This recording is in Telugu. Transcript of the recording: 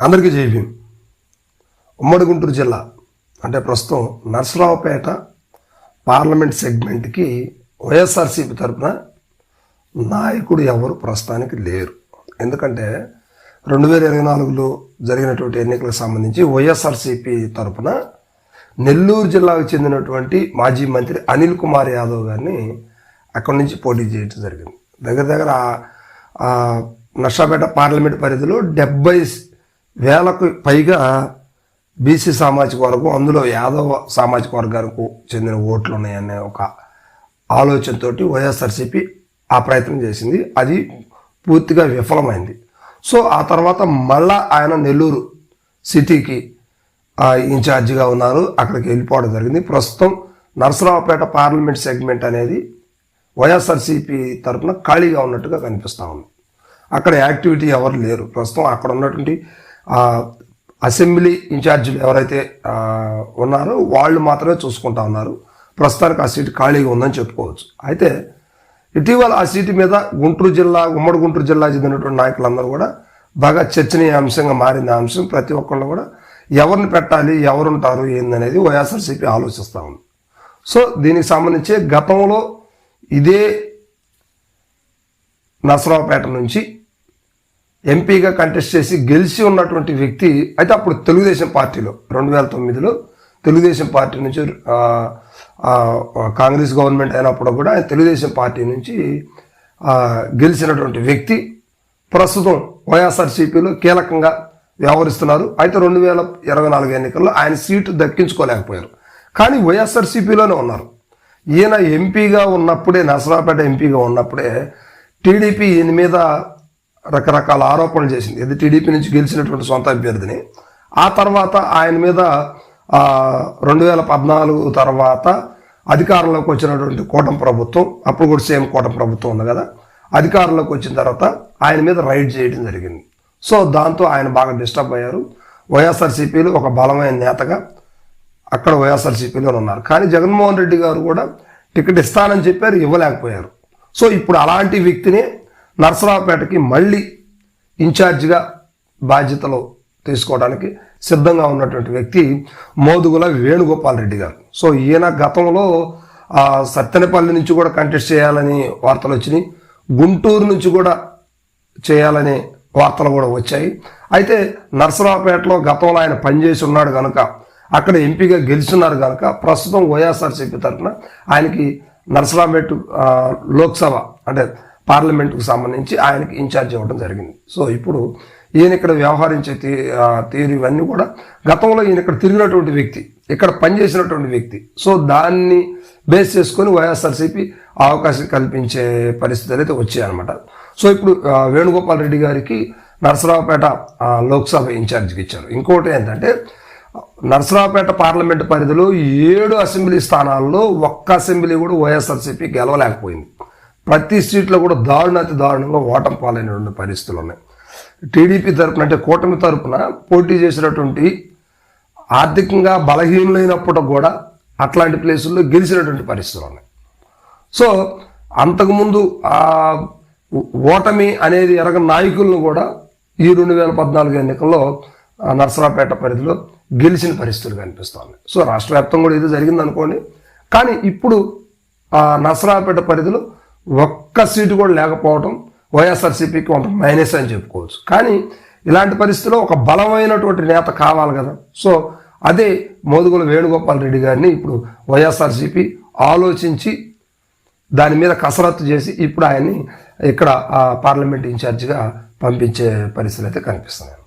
అందరికీ జైభీం ఉమ్మడి గుంటూరు జిల్లా అంటే ప్రస్తుతం నర్సరావుపేట పార్లమెంట్ సెగ్మెంట్కి వైఎస్ఆర్సీపీ తరఫున నాయకుడు ఎవరు ప్రస్తుతానికి లేరు. ఎందుకంటే రెండు వేల ఇరవై నాలుగులో జరిగినటువంటి ఎన్నికలకు సంబంధించి వైఎస్ఆర్సీపీ తరఫున నెల్లూరు జిల్లాకు చెందినటువంటి మాజీ మంత్రి అనిల్ కుమార్ యాదవ్ గారిని అక్కడి నుంచి పోటీ చేయడం జరిగింది. దగ్గర దగ్గర ఆ- పార్లమెంట్ పరిధిలో డెబ్బై వేలకు పైగా బీసీ సామాజిక వర్గం అందులో యాదవ సామాజిక వర్గానికి చెందిన ఓట్లు ఉన్నాయనే ఒక ఆలోచనతోటి వైఎస్ఆర్సీపీ ఆ ప్రయత్నం చేసింది. అది పూర్తిగా విఫలమైంది. సో ఆ తర్వాత మళ్ళా ఆయన నెల్లూరు సిటీకి ఇన్ఛార్జిగా ఉన్నారు. అక్కడికి వెళ్ళిపోవడం జరిగింది. ప్రస్తుతం నరసరావుపేట పార్లమెంట్ సెగ్మెంట్ అనేది వైఎస్ఆర్సీపీ తరఫున ఖాళీగా ఉన్నట్టుగా కనిపిస్తూ ఉంది. అక్కడ యాక్టివిటీ ఎవరు లేరు. ప్రస్తుతం అక్కడ ఉన్నటువంటి అసెంబ్లీ ఇన్ఛార్జీలు ఎవరైతే ఉన్నారో వాళ్ళు మాత్రమే చూసుకుంటా ఉన్నారు. ప్రస్తుతానికి ఆ సీటు ఖాళీగా ఉందని చెప్పుకోవచ్చు. అయితే ఇటీవల ఆ సీటు మీద గుంటూరు జిల్లా ఉమ్మడి గుంటూరు జిల్లా చెందినటువంటి నాయకులందరూ కూడా బాగా చర్చనీయ అంశంగా మారింది అంశం ప్రతి ఒక్కళ్ళు కూడా ఎవరిని పెట్టాలి ఎవరుంటారు ఏందనేది వైఎస్ఆర్సీపీ ఆలోచిస్తూ ఉంది. సో దీనికి సంబంధించి గతంలో ఇదే నరసరావుపేట నుంచి ఎంపీగా కంటెస్ట్ చేసి గెలిచి ఉన్నటువంటి వ్యక్తి అయితే అప్పుడు తెలుగుదేశం పార్టీలో రెండు వేల తొమ్మిదిలో తెలుగుదేశం పార్టీ నుంచి కాంగ్రెస్ గవర్నమెంట్ అయినప్పుడు కూడా తెలుగుదేశం పార్టీ నుంచి గెలిచినటువంటి వ్యక్తి ప్రస్తుతం వైఎస్ఆర్సీపీలో కీలకంగా వ్యవహరిస్తున్నారు. అయితే రెండు వేల ఇరవై నాలుగు ఎన్నికల్లో ఆయన సీటు దక్కించుకోలేకపోయారు. కానీ వైఎస్ఆర్సీపీలోనే ఉన్నారు. ఈయన ఎంపీగా ఉన్నప్పుడే నసరాపేట ఎంపీగా ఉన్నప్పుడే టీడీపీ ఈయన మీద రకరకాల ఆరోపణలు చేసింది. ఇది టీడీపీ నుంచి గెలిచినటువంటి సొంత అభ్యర్థిని. ఆ తర్వాత ఆయన మీద రెండు వేల పద్నాలుగు తర్వాత అధికారంలోకి వచ్చినటువంటి కూటమి ప్రభుత్వం అప్పుడు కూడా సేమ్ కూటమి ప్రభుత్వం ఉంది కదా అధికారంలోకి వచ్చిన తర్వాత ఆయన మీద రైడ్ చేయడం జరిగింది. సో దాంతో ఆయన బాగా డిస్టర్బ్ అయ్యారు. వైఎస్ఆర్సీపీలు ఒక బలమైన నేతగా అక్కడ వైఎస్ఆర్సీపీలో ఉన్నారు. కానీ జగన్మోహన్ రెడ్డి గారు కూడా టికెట్ ఇస్తానని చెప్పారు ఇవ్వలేకపోయారు. సో ఇప్పుడు అలాంటి వ్యక్తిని నరసరావుపేటకి మళ్ళీ ఇన్ఛార్జిగా బాధ్యతలు తీసుకోవడానికి సిద్ధంగా ఉన్నటువంటి వ్యక్తి మోదుగుల వేణుగోపాల్ రెడ్డి గారు. సో ఈయన గతంలో సత్తెనపల్లి నుంచి కూడా కంటెస్ట్ చేయాలని వార్తలు వచ్చినాయి. గుంటూరు నుంచి కూడా చేయాలనే వార్తలు కూడా వచ్చాయి. అయితే నరసరావుపేటలో గతంలో ఆయన పనిచేసి ఉన్నాడు కనుక అక్కడ ఎంపీగా గెలుచున్నారు కనుక ప్రస్తుతం వైఎస్ఆర్సీపీ తరఫున ఆయనకి నరసరావుపేట లోక్సభ అంటే పార్లమెంటుకు సంబంధించి ఆయనకి ఇన్ఛార్జ్ ఇవ్వడం జరిగింది. సో ఇప్పుడు ఈయన ఇక్కడ వ్యవహరించే తీ తీరు ఇవన్నీ కూడా గతంలో ఈయన ఇక్కడ తిరిగినటువంటి వ్యక్తి ఇక్కడ పనిచేసినటువంటి వ్యక్తి. సో దాన్ని బేస్ చేసుకొని వైఎస్ఆర్సీపీ అవకాశం కల్పించే పరిస్థితులు అయితే వచ్చాయన్నమాట. సో ఇప్పుడు వేణుగోపాల్ రెడ్డి గారికి నరసరావుపేట లోక్సభ ఇన్ఛార్జికి ఇచ్చారు. ఇంకోటి ఏంటంటే నరసరావుపేట పార్లమెంట్ పరిధిలో ఏడు అసెంబ్లీ స్థానాల్లో ఒక్క అసెంబ్లీ కూడా వైఎస్ఆర్సీపీ గెలవలేకపోయింది. ప్రతి సీట్లో కూడా దారుణాతి దారుణంగా ఓటం పాలైనటువంటి పరిస్థితులు ఉన్నాయి. టీడీపీ తరపున అంటే కూటమి తరపున పోటీ చేసినటువంటి ఆర్థికంగా బలహీనులైనప్పుడు కూడా అట్లాంటి ప్లేసుల్లో గెలిచినటువంటి పరిస్థితులు ఉన్నాయి. సో అంతకుముందు ఆ ఓటమి అనేది ఎరగ నాయకులను కూడా ఈ రెండు వేల పద్నాలుగు ఎన్నికల్లో నర్సరాపేట పరిధిలో గెలిచిన పరిస్థితులు కనిపిస్తున్నాయి సో రాష్ట్ర వ్యాప్తంగా కూడా ఇది జరిగింది అనుకోండి కానీ ఇప్పుడు ఆ పరిధిలో ఒక్క సీటు కూడా లేకపోవడం వైఎస్ఆర్సీపీకి కొంత మైనస్ అని చెప్పుకోవచ్చు. కానీ ఇలాంటి పరిస్థితిలో ఒక బలమైనటువంటి నేత కావాలి కదా. సో అదే మోదుగుల వేణుగోపాల్ రెడ్డి గారిని ఇప్పుడు వైఎస్ఆర్సీపీ ఆలోచించి దాని మీద కసరత్తు చేసి ఇప్పుడు ఆయన్ని ఇక్కడ ఆ, పార్లమెంట్ ఇన్ఛార్జిగా పంపించే పరిస్థితులు అయితే కనిపిస్తున్నాయి